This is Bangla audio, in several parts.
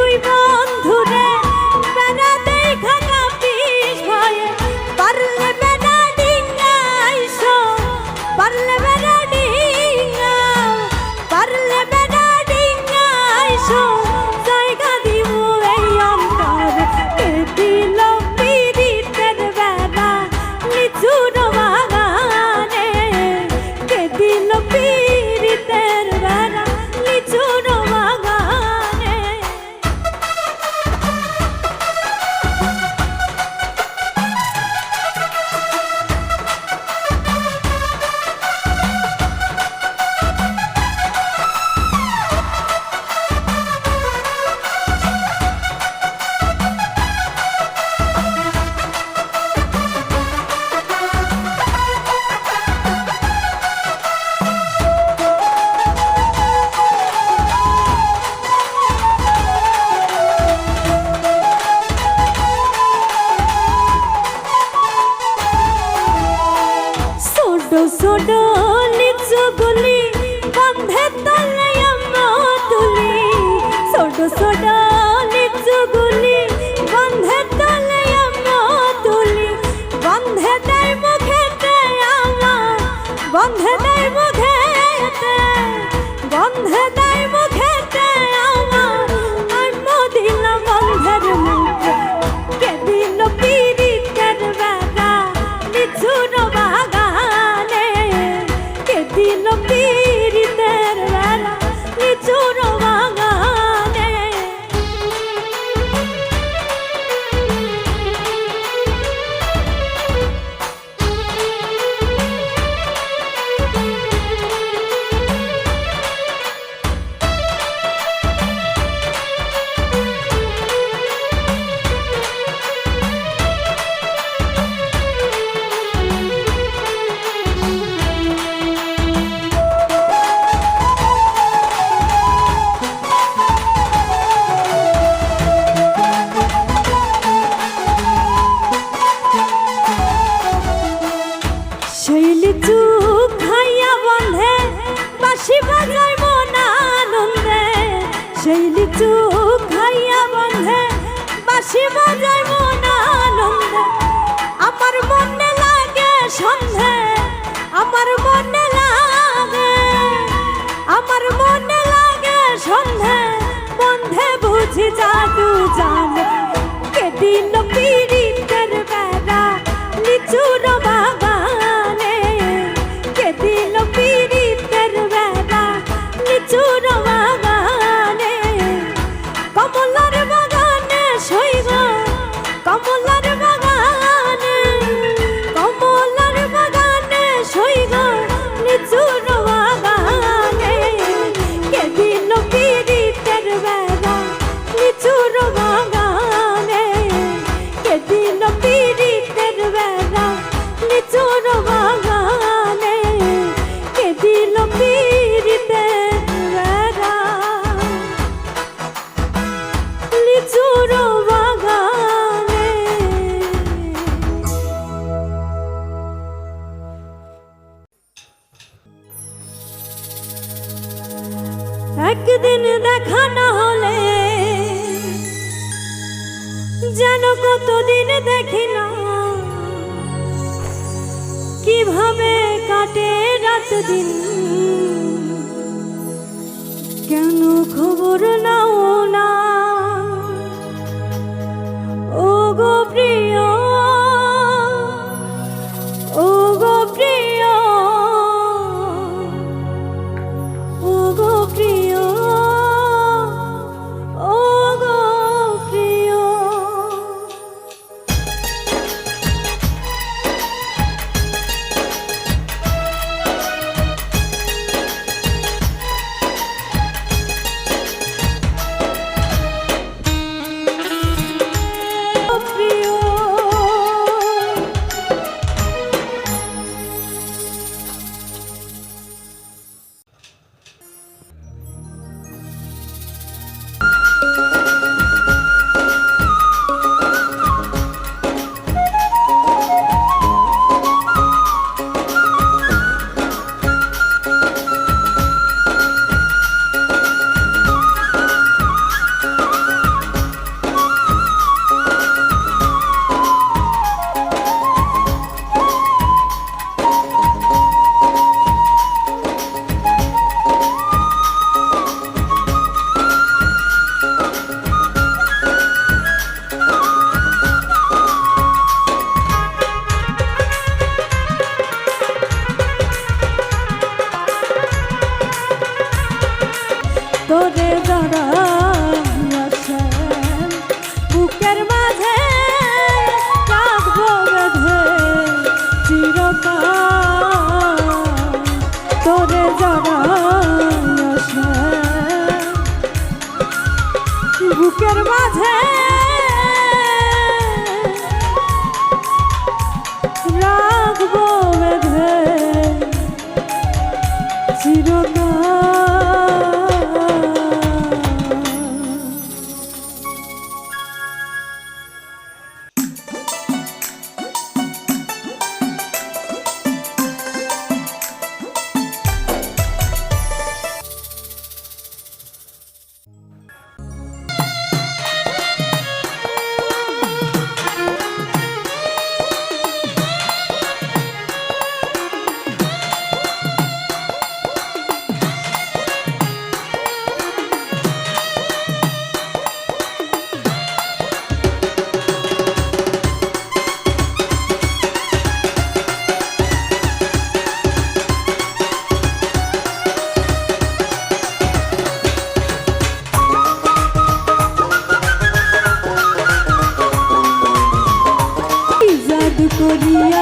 দুই বন্ধু Eu sou sonho i don't Marumo. যেন কতদিন দেখি না। কীভাবে কাটে রাত দিন। কেন খবর নাও না Oh. করিয়া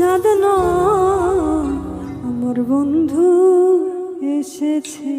চাঁদ নয়, আমার বন্ধু এসেছে।